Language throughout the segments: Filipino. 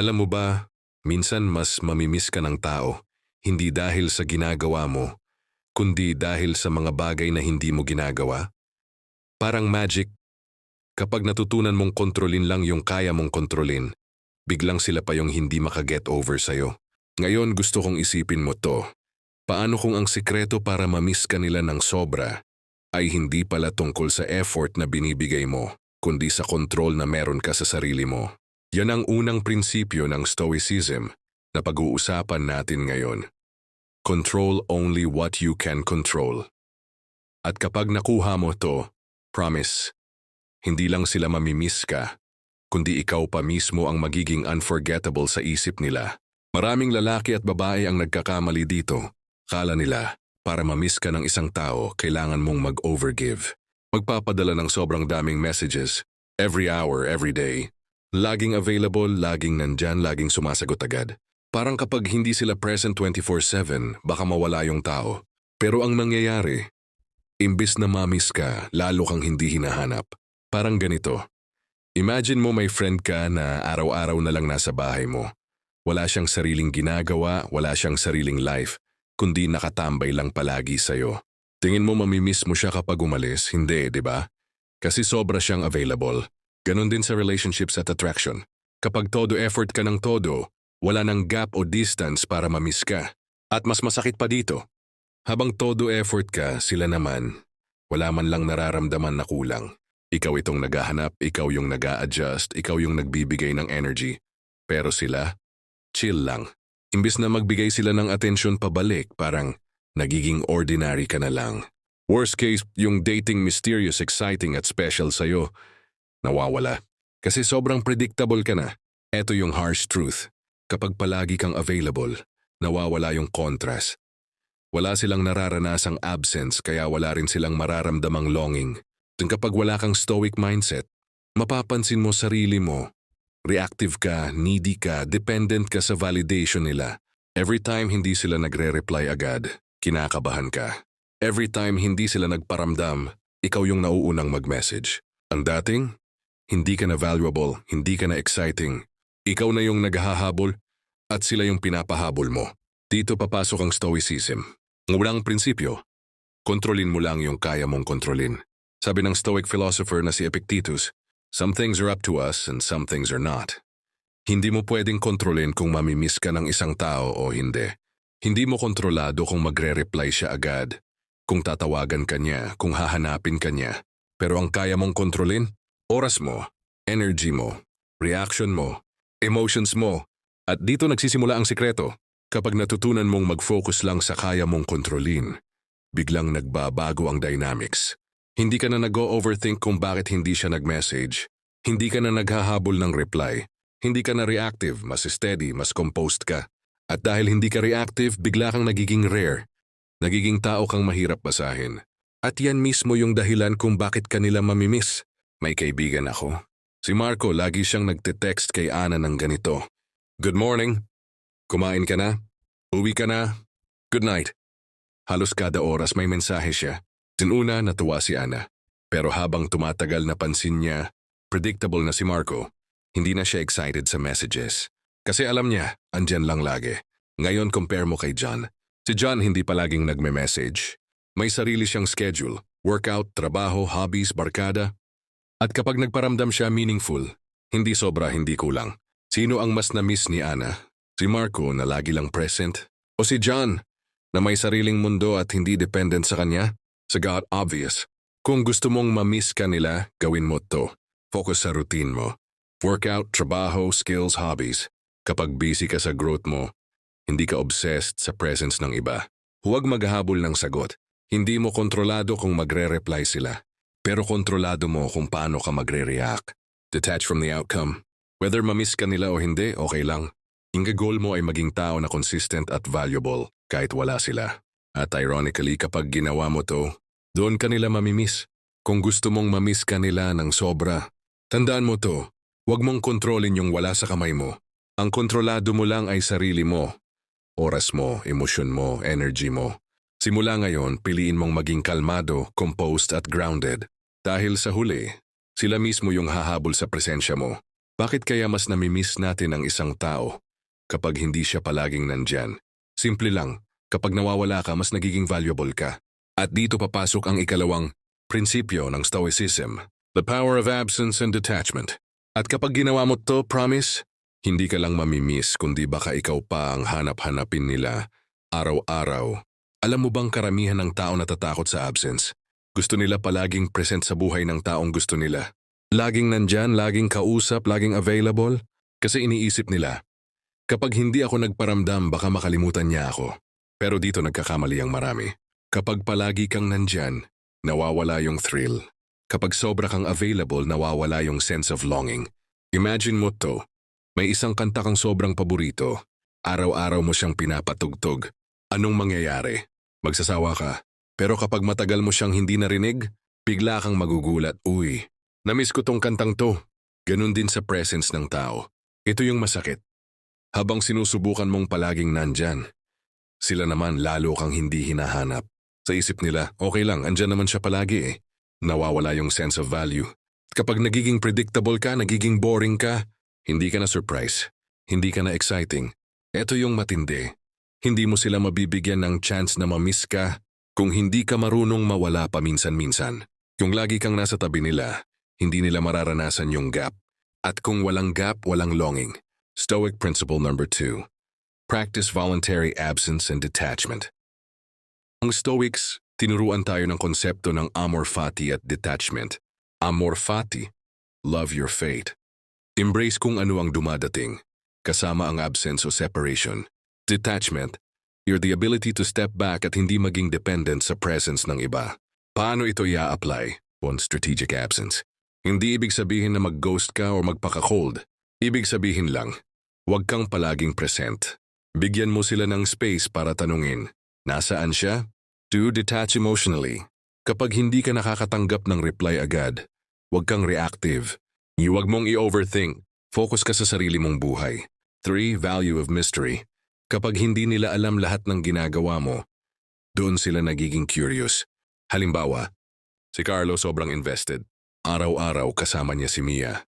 Alam mo ba, minsan mas mamimiss ka ng tao, hindi dahil sa ginagawa mo, kundi dahil sa mga bagay na hindi mo ginagawa. Parang magic, kapag natutunan mong kontrolin lang yung kaya mong kontrolin, biglang sila pa yung hindi makaget over sa'yo. Ngayon gusto kong isipin mo to. Paano kung ang sikreto para mamiss ka nila ng sobra ay hindi pala tungkol sa effort na binibigay mo, kundi sa control na meron ka sa sarili mo. Yan ang unang prinsipyo ng Stoicism na pag-uusapan natin ngayon. Control only what you can control. At kapag nakuha mo to, promise, hindi lang sila mamimiss ka, kundi ikaw pa mismo ang magiging unforgettable sa isip nila. Maraming lalaki at babae ang nagkakamali dito. Kala nila, para mamiss ka ng isang tao, kailangan mong mag-overgive. Magpapadala ng sobrang daming messages, every hour, every day. Laging available, laging nandyan, laging sumasagot agad. Parang kapag hindi sila present 24-7, baka mawala yung tao. Pero ang nangyayari, imbis na mamis ka, lalo kang hindi hinahanap. Parang ganito. Imagine mo may friend ka na araw-araw na lang nasa bahay mo. Wala siyang sariling ginagawa, wala siyang sariling life, kundi nakatambay lang palagi sa'yo. Tingin mo mamimiss mo siya kapag umalis, hindi, di ba? Kasi sobra siyang available. Ganon din sa relationships at attraction. Kapag todo effort ka ng todo, wala nang gap o distance para mamiss ka. At mas masakit pa dito. Habang todo effort ka, sila naman, wala man lang nararamdaman na kulang. Ikaw itong naghahanap, ikaw yung nag adjust ikaw yung nagbibigay ng energy. Pero sila, chill lang. Imbis na magbigay sila ng atensyon pabalik, parang nagiging ordinary ka na lang. Worst case, yung dating mysterious, exciting at special sa'yo, nawawala. Kasi sobrang predictable ka na. Eto yung harsh truth. Kapag palagi kang available, nawawala yung contrast. Wala silang nararanasang absence kaya wala rin silang mararamdamang longing. At kapag wala kang stoic mindset, mapapansin mo sarili mo. Reactive ka, needy ka, dependent ka sa validation nila. Every time hindi sila nagre-reply agad, kinakabahan ka. Every time hindi sila nagparamdam, ikaw yung nauunang mag-message. Ang dating, hindi ka na valuable, hindi ka na exciting. Ikaw na yung naghahabol at sila yung pinapahabol mo. Dito papasok ang stoicism. Ang unang prinsipyo, kontrolin mo lang yung kaya mong kontrolin. Sabi ng stoic philosopher na si Epictetus, some things are up to us and some things are not. Hindi mo pwedeng kontrolin kung mamimiss ka ng isang tao o hindi. Hindi mo kontrolado kung magre-reply siya agad, kung tatawagan ka niya, kung hahanapin ka niya. Pero ang kaya mong kontrolin, oras mo, energy mo, reaction mo, emotions mo. At dito nagsisimula ang sikreto. Kapag natutunan mong mag-focus lang sa kaya mong kontrolin, biglang nagbabago ang dynamics. Hindi ka na nag-overthink kung bakit hindi siya nag-message. Hindi ka na naghahabol ng reply. Hindi ka na reactive, mas steady, mas composed ka. At dahil hindi ka reactive, bigla kang nagiging rare. Nagiging tao kang mahirap basahin. At yan mismo yung dahilan kung bakit kanila mamimiss. May kaibigan ako. Si Marco lagi siyang nagte-text kay Ana ng ganito. Good morning. Kumain ka na? Uwi ka na? Good night. Halos kada oras may mensahe siya. Sinuna natuwa si Ana. Pero habang tumatagal napansin niya, predictable na si Marco, hindi na siya excited sa messages. Kasi alam niya, andyan lang lagi. Ngayon compare mo kay John. Si John hindi palaging nagme-message. May sarili siyang schedule, workout, trabaho, hobbies, barkada. At kapag nagparamdam siya meaningful, hindi sobra, hindi kulang. Sino ang mas na-miss ni Ana? Si Marco na lagi lang present? O si John na may sariling mundo at hindi dependent sa kanya? Sa God obvious. Kung gusto mong ma-miss ka nila, gawin mo to. Focus sa routine mo. Workout, trabaho, skills, hobbies. Kapag busy ka sa growth mo, hindi ka obsessed sa presence ng iba. Huwag maghahabol ng sagot. Hindi mo kontrolado kung magre-reply sila. Pero kontrolado mo kung paano ka magre-react. Detach from the outcome. Whether mamiss ka nila o hindi, okay lang. Ang goal mo ay maging tao na consistent at valuable kahit wala sila. At ironically, kapag ginawa mo to, doon ka nila mamimiss. Kung gusto mong mamiss ka nila ng sobra, tandaan mo to, huwag mong kontrolin yung wala sa kamay mo. Ang kontrolado mo lang ay sarili mo. Oras mo, emosyon mo, energy mo. Simula ngayon, piliin mong maging kalmado, composed at grounded. Dahil sa huli, sila mismo yung hahabol sa presensya mo. Bakit kaya mas namimiss natin ang isang tao kapag hindi siya palaging nandyan? Simple lang, kapag nawawala ka, mas nagiging valuable ka. At dito papasok ang ikalawang prinsipyo ng Stoicism, the power of absence and detachment. At kapag ginawa mo to, promise, hindi ka lang mamimiss kundi baka ikaw pa ang hanap-hanapin nila araw-araw. Alam mo bang karamihan ng tao natatakot sa absence? Gusto nila palaging present sa buhay ng taong gusto nila. Laging nandyan, laging kausap, laging available. Kasi iniisip nila, kapag hindi ako nagparamdam baka makalimutan niya ako. Pero dito nagkakamali ang marami. Kapag palagi kang nandyan, nawawala yung thrill. Kapag sobra kang available, nawawala yung sense of longing. Imagine mo to, may isang kanta kang sobrang paborito. Araw-araw mo siyang pinapatugtog. Anong mangyayari? Magsasawa ka. Pero kapag matagal mo siyang hindi narinig, bigla kang magugulat, uy, namiss ko tong kantang to. Ganun din sa presence ng tao. Ito yung masakit. Habang sinusubukan mong palaging nandyan, sila naman lalo kang hindi hinahanap. Sa isip nila, okay lang, andyan naman siya palagi eh. Nawawala yung sense of value. Kapag nagiging predictable ka, nagiging boring ka, hindi ka na surprise. Hindi ka na exciting. Ito yung matindi. Hindi mo sila mabibigyan ng chance na mamiss ka kung hindi ka marunong mawala paminsan-minsan. Kung lagi kang nasa tabi nila, hindi nila mararanasan yung gap. At kung walang gap, walang longing. Stoic principle number two. Practice voluntary absence and detachment. Ang Stoics, tinuruan tayo ng konsepto ng amor fati at detachment. Amor fati, love your fate. Embrace kung ano ang dumadating, kasama ang absence o separation. Detachment, you're the ability to step back at hindi maging dependent sa presence ng iba. Paano ito i-apply? On strategic absence. Hindi ibig sabihin na mag-ghost ka o magpaka-cold. Ibig sabihin lang, huwag kang palaging present. Bigyan mo sila ng space para tanungin, nasaan siya? To detach emotionally. Kapag hindi ka nakakatanggap ng reply agad, huwag kang reactive. Huwag mong i-overthink. Focus ka sa sarili mong buhay. 3. Value of mystery. Kapag hindi nila alam lahat ng ginagawa mo, doon sila nagiging curious. Halimbawa, si Carlo sobrang invested. Araw-araw kasama niya si Mia.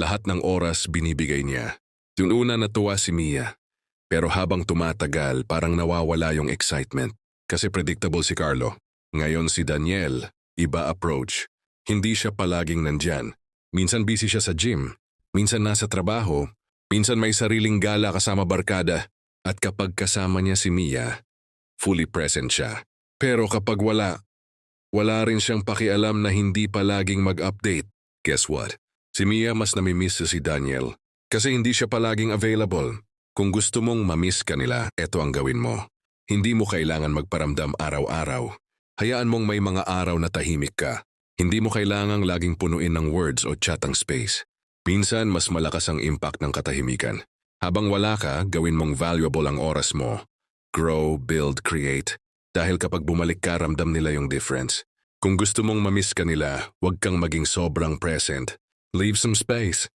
Lahat ng oras binibigay niya. Yung una natuwa si Mia. Pero habang tumatagal, parang nawawala yung excitement. Kasi predictable si Carlo. Ngayon si Daniel, iba approach. Hindi siya palaging nandyan. Minsan busy siya sa gym. Minsan nasa trabaho. Minsan may sariling gala kasama barkada. At kapag kasama niya si Mia, fully present siya. Pero kapag wala, wala rin siyang pakialam na hindi palaging mag-update. Guess what? Si Mia mas namimiss si Daniel. Kasi hindi siya palaging available. Kung gusto mong mamiss ka nila, eto ang gawin mo. Hindi mo kailangan magparamdam araw-araw. Hayaan mong may mga araw na tahimik ka. Hindi mo kailangang laging punuin ng words o chat ang space. Minsan, mas malakas ang impact ng katahimikan. Habang wala ka, gawin mong valuable ang oras mo. Grow, build, create. Dahil kapag bumalik ka, ramdam nila yung difference. Kung gusto mong mamiss ka nila, huwag kang maging sobrang present. Leave some space.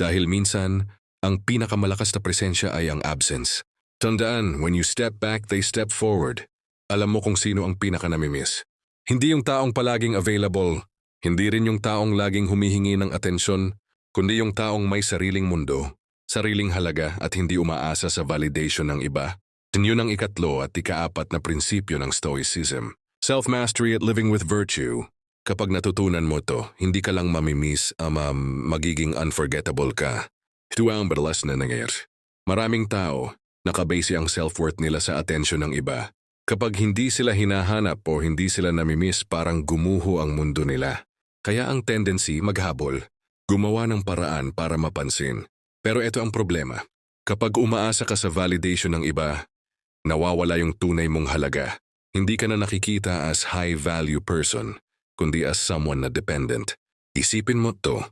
Dahil minsan, ang pinakamalakas na presensya ay ang absence. Tandaan, when you step back, they step forward. Alam mo kung sino ang pinaka-namimiss. Hindi yung taong palaging available, hindi rin yung taong laging humihingi ng atensyon, kundi yung taong may sariling mundo, sariling halaga at hindi umaasa sa validation ng iba. Yun ang ikatlo at ikaapat na prinsipyo ng Stoicism. Self-mastery at living with virtue. Kapag natutunan mo to, hindi ka lang mamimiss ama magiging unforgettable ka. Ito ang madalas na nangyayari. Maraming tao, nakabase ang self-worth nila sa atensyon ng iba. Kapag hindi sila hinahanap o hindi sila namimiss parang gumuho ang mundo nila. Kaya ang tendency maghabol, gumawa ng paraan para mapansin. Pero ito ang problema. Kapag umaasa ka sa validation ng iba, nawawala yung tunay mong halaga. Hindi ka na nakikita as high-value person, kundi as someone na dependent. Isipin mo to,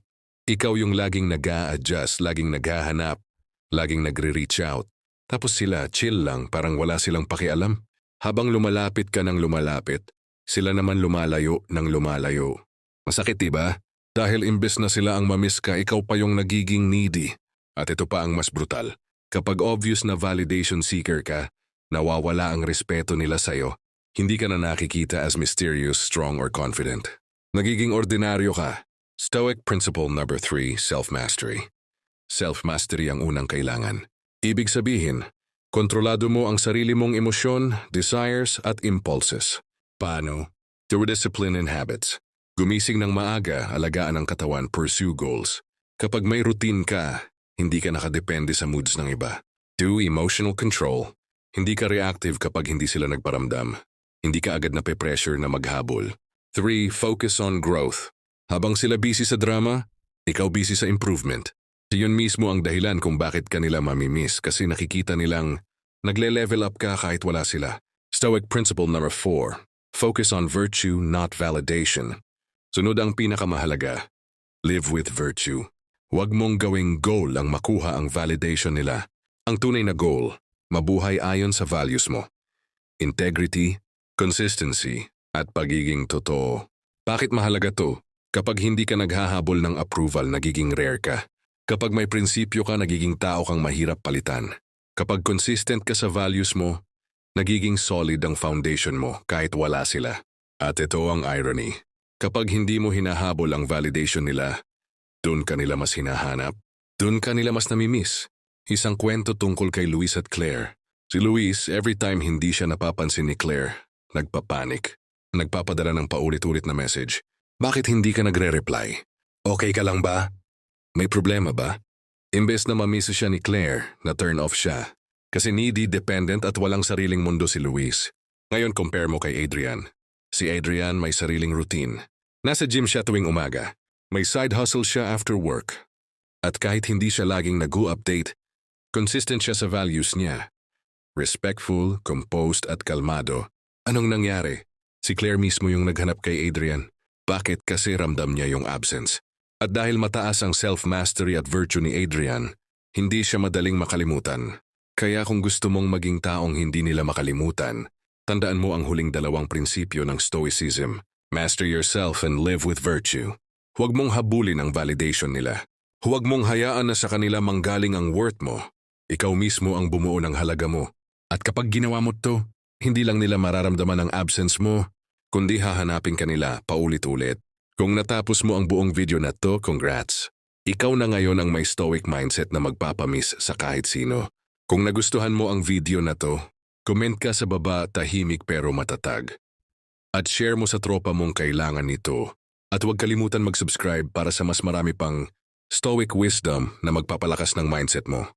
ikaw yung laging nag adjust laging naghahanap, laging nagre-reach out. Tapos sila chill lang parang wala silang pakialam. Habang lumalapit ka ng lumalapit, sila naman lumalayo ng lumalayo. Masakit diba? Dahil imbes na sila ang mamiss ka, ikaw pa yung nagiging needy. At ito pa ang mas brutal. Kapag obvious na validation seeker ka, nawawala ang respeto nila sa'yo. Hindi ka na nakikita as mysterious, strong, or confident. Nagiging ordinaryo ka. Stoic principle number 3, self-mastery. self-mastery ang unang kailangan. Ibig sabihin, kontrolado mo ang sarili mong emosyon, desires at impulses. Paano? Through discipline and habits. Gumising ng maaga, alagaan ang katawan, pursue goals. Kapag may routine ka, hindi ka nakadepende sa moods ng iba. 2. Emotional control. Hindi ka reactive kapag hindi sila nagparamdam. Hindi ka agad na pressure na maghabol. 3. Focus on growth. Habang sila busy sa drama, ikaw busy sa improvement. Yun mismo ang dahilan kung bakit kanila mamimiss kasi nakikita nilang nagle-level up ka kahit wala sila. Stoic principle number 4. Focus on virtue, not validation. Sunod ang pinakamahalaga. Live with virtue. Huwag mong gawing goal ang makuha ang validation nila. Ang tunay na goal, mabuhay ayon sa values mo. Integrity, consistency, at pagiging totoo. Bakit mahalaga to? Kapag hindi ka naghahabol ng approval, nagiging rare ka. Kapag may prinsipyo ka, nagiging tao kang mahirap palitan. Kapag consistent ka sa values mo, nagiging solid ang foundation mo kahit wala sila. At ito ang irony. Kapag hindi mo hinahabol ang validation nila, doon ka nila mas hinahanap. Doon ka nila mas namimiss. Isang kwento tungkol kay Luis at Claire. Si Luis, every time hindi siya napapansin ni Claire, nagpapanik. Nagpapadala ng paulit-ulit na message. Bakit hindi ka nagre-reply? Okay ka lang ba? May problema ba? Imbes na mamiso siya ni Claire, na turn off siya. Kasi needy, dependent at walang sariling mundo si Luis. Ngayon compare mo kay Adrian. Si Adrian may sariling routine. Nasa gym siya tuwing umaga. May side hustle siya after work. At kahit hindi siya laging nag-update, consistent siya sa values niya. Respectful, composed at kalmado. Anong nangyari? Si Claire mismo yung naghanap kay Adrian. Bakit kasi ramdam niya yung absence? At dahil mataas ang self-mastery at virtue ni Adrian, hindi siya madaling makalimutan. Kaya kung gusto mong maging taong hindi nila makalimutan, tandaan mo ang huling dalawang prinsipyo ng Stoicism. Master yourself and live with virtue. Huwag mong habulin ang validation nila. Huwag mong hayaan na sa kanila manggaling ang worth mo. Ikaw mismo ang bumuo ng halaga mo. At kapag ginawa mo to, hindi lang nila mararamdaman ang absence mo, kundi hahanapin ka nila paulit-ulit. Kung natapos mo ang buong video na to, congrats. Ikaw na ngayon ang may stoic mindset na magpapamiss sa kahit sino. Kung nagustuhan mo ang video na to, comment ka sa baba tahimik pero matatag. At share mo sa tropa mong kailangan nito. At huwag kalimutan mag-subscribe para sa mas marami pang stoic wisdom na magpapalakas ng mindset mo.